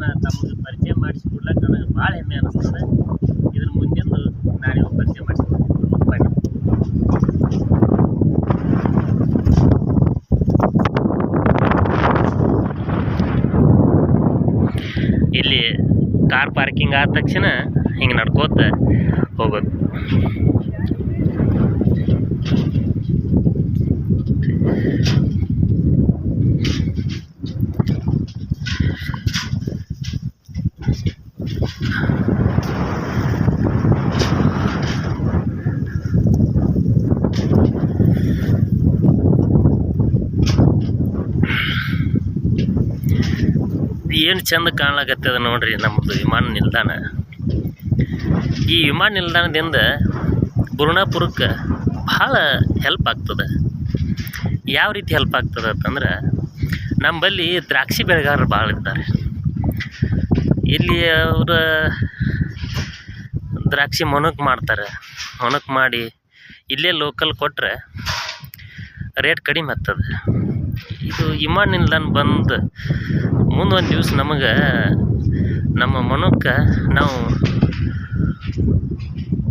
ತಮಗೆ ಪರಿಚಯ ಮಾಡಿಸ್ಕೊಡ್ಲಕ್ಕ ನನಗೆ ಭಾಳ ಹೆಮ್ಮೆ ಅನಿಸ್ತದೆ. ಇದ್ರ ಮುಂದಿಂದು ನಾನೇ ಪರಿಚಯ ಮಾಡಿಸ್ಕೊಡ್ತೀನಿ ಬನ್ನಿ. ಇಲ್ಲಿ ಕಾರ್ ಪಾರ್ಕಿಂಗ್ ಆದ ತಕ್ಷಣ ಹಿಂಗೆ ನಡ್ಕೋತ ಹೋಗೋದು. ಏನು ಚಂದ ಕಾಣ್ಲಾಕತ್ತದ ನೋಡ್ರಿ ನಮ್ಮದು ವಿಮಾನ ನಿಲ್ದಾಣ. ಈ ವಿಮಾನ ನಿಲ್ದಾಣದಿಂದ ಬುರುಣಾಪುರಕ್ಕೆ ಭಾಳ ಹೆಲ್ಪ್ ಆಗ್ತದೆ. ಯಾವ ರೀತಿ ಹೆಲ್ಪ್ ಆಗ್ತದೆ ಅಂತಂದ್ರೆ ನಮ್ಮಲ್ಲಿ ದ್ರಾಕ್ಷಿ ಬೆಳೆಗಾರರು ಭಾಳ ಇದ್ದಾರೆ. ಇಲ್ಲಿ ಅವರ ದ್ರಾಕ್ಷಿ ಮೊನಕ್ ಮಾಡ್ತಾರೆ. ಮೊನಕ್ ಮಾಡಿ ಇಲ್ಲೇ ಲೋಕಲ್ ಕೊಟ್ಟರೆ ರೇಟ್ ಕಡಿಮೆ ಆಗ್ತದೆ. ಇದು ವಿಮಾನ ನಿಲ್ದಾಣ ಬಂದು ಮುಂದೊಂದು ದಿವಸ ನಮಗೆ ನಮ್ಮ ಮನಕ್ಕೆ ನಾವು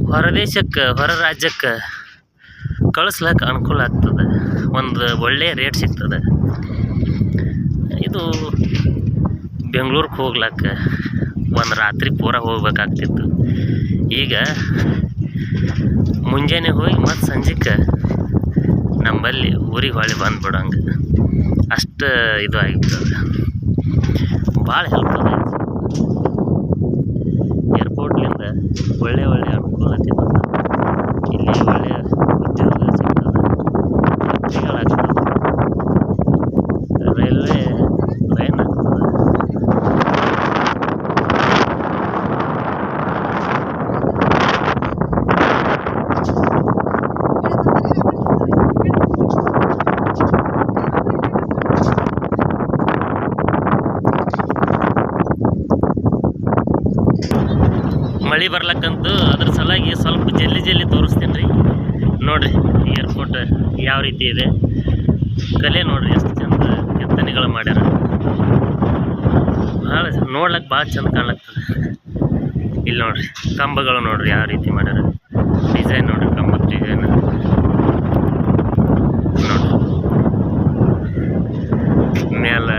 ಹೊರದೇಶಕ್ಕೆ ಹೊರ ರಾಜ್ಯಕ್ಕೆ ಕಳಿಸ್ಲಿಕ್ಕೆ ಅನುಕೂಲ ಆಗ್ತದೆ. ಒಂದು ಒಳ್ಳೆಯ ರೇಟ್ ಸಿಗ್ತದೆ. ಇದು ಬೆಂಗ್ಳೂರಿಗೆ ಹೋಗ್ಲಕ್ಕ ಒಂದು ರಾತ್ರಿ ಪೂರ ಹೋಗ್ಬೇಕಾಗ್ತಿತ್ತು. ಈಗ ಮುಂಜಾನೆ ಹೋಗಿ ಮತ್ತು ಸಂಜೆಗೆ ನಮ್ಮಲ್ಲಿ ಊರಿಗೆ ಹೊಳ್ಳಿ ಬಂದ್ಬಿಡಂಗೆ. ಅಷ್ಟು ಇದು ಆಗಿಬಿಟ್ಟದೆ. ಭಾಳ ಹೆಲ್ಪ್ ಅದ ಏರ್ಪೋರ್ಟ್ಲಿಂದ ಒಳ್ಳೆ ಒಳ್ಳೆ ಅನುಕೂಲತೆ ಬರ್ತದೆ ಇಲ್ಲಿ ಒಳ್ಳೆಯ ಉದ್ಯೋಗ ಸಿಗ್ತದೆ ಫ್ಯಾಕ್ಟ್ರಿಗಳಾಗ್ತವೆ ರೈಲ್ವೆ ಲೈನ್ ಆಗ್ತದೆ ಮಳೆ ಬರ್ಲಕ್ಕಂತೂ ಅದ್ರ ಸಲುವಾಗಿ ಸ್ವಲ್ಪ ಜಲ್ದಿ ಜಲ್ದಿ ತೋರಿಸ್ತೀನಿ ರೀ. ನೋಡಿರಿ ಏರ್ಪೋರ್ಟ್ ಯಾವ ರೀತಿ ಇದೆ. ಕಲೆ ನೋಡ್ರಿ ಎಷ್ಟು ಚಂದ ಕೆತ್ತನೆಗಳು ಮಾಡ್ಯಾರ. ಭಾಳ ನೋಡ್ಲಕ್ಕೆ ಭಾಳ ಚಂದ ಕಾಣ್ಲತ್ತದ ಇಲ್ಲಿ ನೋಡ್ರಿ, ಕಂಬಗಳು ನೋಡ್ರಿ ಯಾವ ರೀತಿ ಮಾಡ್ಯಾರ. ಡಿಸೈನ್ ನೋಡ್ರಿ, ಕಂಬದ ಡಿಸೈನ್. ನೋಡ್ರಿ. ಮೇಲೆ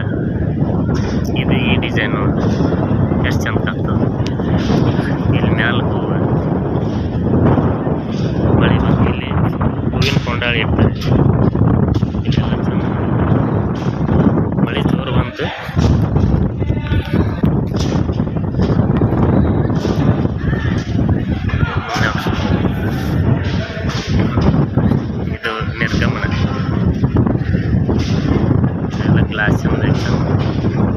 ಇದು ಈ ಡಿಸೈನ್ ನೋಡ್ರಿ. ಎಷ್ಟು ಚಂದ ಕಾಣ್ತದೆ ಇಲ್ಲಿ ಮ್ಯಾಲ ಹೂವು ಮಳೆ ಬಂದು ಇಲ್ಲಿ ಹೂವಿನ ಕೊಂಡಾಳಿ ಇರ್ತಾರೆ ಇಲ್ಲೆಲ್ಲ ಚಂದ ಮಳೆ ಜೋರು ಬಂತು ಇದು ನಿರ್ಗಮನ ಎಲ್ಲ ಗ್ಲಾಸ್ ಚಂದ ಐತೆ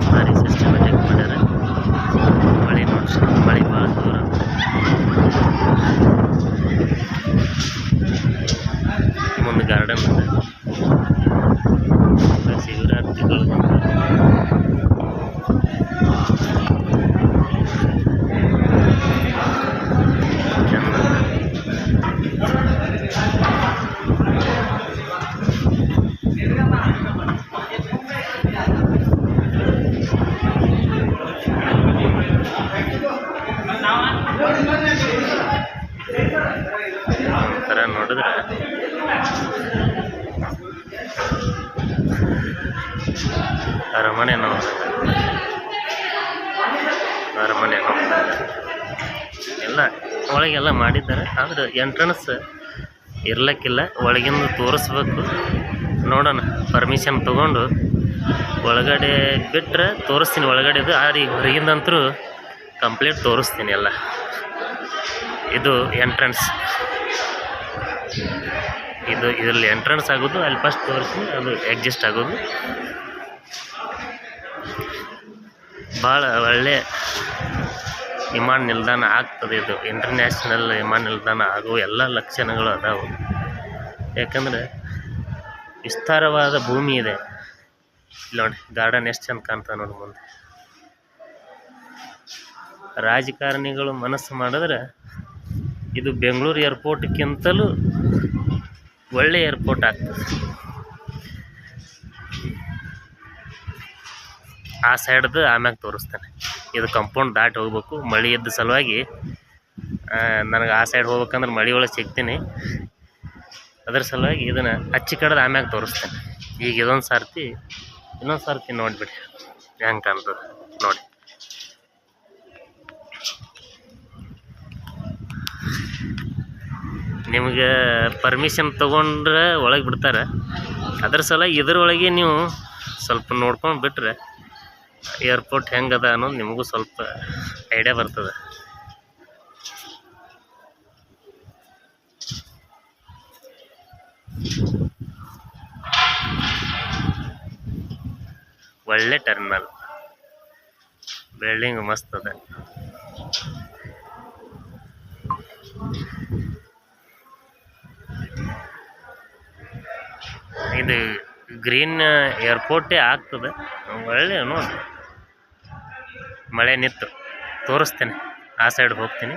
ಭಾರಿ ಸಿಸ್ಟಮೆಟಿಕ್ ಮಾಡ್ಯಾರ ಮಳೆ ನೋಡ್ರಿ ಮಳೆ ಭಾಳ ದೂರ ಮುಂದೆ ಗಾರ್ಡನ್ ಅದ ಎಲ್ಲ ಶಿವರಾತ್ರಿಗಳು ಚಂದ ಒಂಥರ ನೋಡಿದ್ರೆ ಅರಮನೆ ನೋಡಿದ್ರೆ ಅರಮನೆ ನೋಡಿದಾಗ ಎಲ್ಲ, ಒಳಗೆಲ್ಲ ಮಾಡಿದ್ದಾರೆ. ಆದ್ರೆ ಎಂಟ್ರನ್ಸ್ ಇರ್ಲಕ್ಕಿಲ್ಲ. ಒಳಗಿಂದ ತೋರಿಸ್ಬೇಕು. ನೋಡೋಣ. ಪರ್ಮಿಷನ್ ತೊಗೊಂಡು ಒಳಗಡೆ ಬಿಟ್ಟರೆ ತೋರಿಸ್ತೀನಿ. ಒಳಗಡೆದು ಆದ್ರೆ ಈಗ ಹೊರಗಿಂದಂತರೂ ಕಂಪ್ಲೀಟ್ ತೋರಿಸ್ತೀನಿ ಎಲ್ಲ. ಇದು ಎಂಟ್ರೆನ್ಸ್ ಇದು ಇದರಲ್ಲಿ ಎಂಟ್ರೆನ್ಸ್ ಆಗೋದು, ಅಲ್ಲಿ ಫಸ್ಟ್ ತೋರಿಸ್ತೀನಿ. ಅದು ಎಕ್ಸಿಸ್ಟ್ ಆಗೋದು. ಭಾಳ ಒಳ್ಳೆ ವಿಮಾನ ನಿಲ್ದಾಣ ಆಗ್ತದೆ ಇದು. ಇಂಟರ್ನ್ಯಾಷನಲ್ ವಿಮಾನ ನಿಲ್ದಾಣ ಆಗುವ ಎಲ್ಲ ಲಕ್ಷಣಗಳು ಅದಾವು. ಯಾಕಂದರೆ ವಿಸ್ತಾರವಾದ ಭೂಮಿ ಇದೆ. ನೋಡಿ, ಗಾರ್ಡನ್ ಎಷ್ಟು ಚೆಂದ ಕಾಣ್ತಾವೆ ನೋಡಿ ಮುಂದೆ. ರಾಜಕಾರಣಿಗಳು ಮನಸ್ಸು ಮಾಡಿದ್ರೆ ಇದು ಬೆಂಗಳೂರು ಏರ್ಪೋರ್ಟ್ಗಿಂತಲೂ ಒಳ್ಳೆ ಏರ್ಪೋರ್ಟ್ ಆಗ್ತದೆ. ಆ ಸೈಡ್ದು ಆಮ್ಯಾಗ ತೋರಿಸ್ತೇನೆ. ಇದು ಕಂಪೌಂಡ್ ದಾಟಿ ಹೋಗ್ಬೇಕು. ಮಳೆ ಇದ್ದ ಸಲುವಾಗಿ ನನಗೆ ಆ ಸೈಡ್ ಹೋಗ್ಬೇಕಂದ್ರೆ ಮಳೆ ಒಳಗೆ ಸಿಗ್ತೀನಿ. ಅದ್ರ ಸಲುವಾಗಿ ಇದನ್ನು ಹಚ್ಚಿ ಕಡ್ದು ಆಮ್ಯಾಗ ತೋರಿಸ್ತೇನೆ. ಈಗ ಇದೊಂದು ಸರ್ತಿ, ಇನ್ನೊಂದು ಸರ್ತಿ ನೋಡಿಬಿಡಿ. ಹೆಂಗೆ ಕಾಣ್ತದೆ ನೋಡಿ. ನಿಮಗೆ ಪರ್ಮಿಷನ್ ತೊಗೊಂಡ್ರೆ ಒಳಗೆ ಬಿಡ್ತಾರೆ. ಅದ್ರ ಸಲ ಇದ್ರೊಳಗೆ ನೀವು ಸ್ವಲ್ಪ ನೋಡ್ಕೊಂಡು ಬಿಟ್ಟರೆ ಏರ್ಪೋರ್ಟ್ ಹೆಂಗದ ಅನ್ನೋದು ನಿಮಗೂ ಸ್ವಲ್ಪ ಐಡಿಯಾ ಬರ್ತದೆ. ಒಳ್ಳೆ ಟರ್ಮಿನಲ್. ಬಿಲ್ಡಿಂಗ್ ಮಸ್ತ್ ಅದ. ಇದು ಗ್ರೀನ್ ಏರ್ಪೋರ್ಟೇ ಆಗ್ತದೆ. ಒಳ್ಳೆ ನೋಡಿ. ಮಳೆ ನಿಂತು. ತೋರಿಸ್ತೇನೆ. ಆ ಸೈಡ್ ಹೋಗ್ತೀನಿ.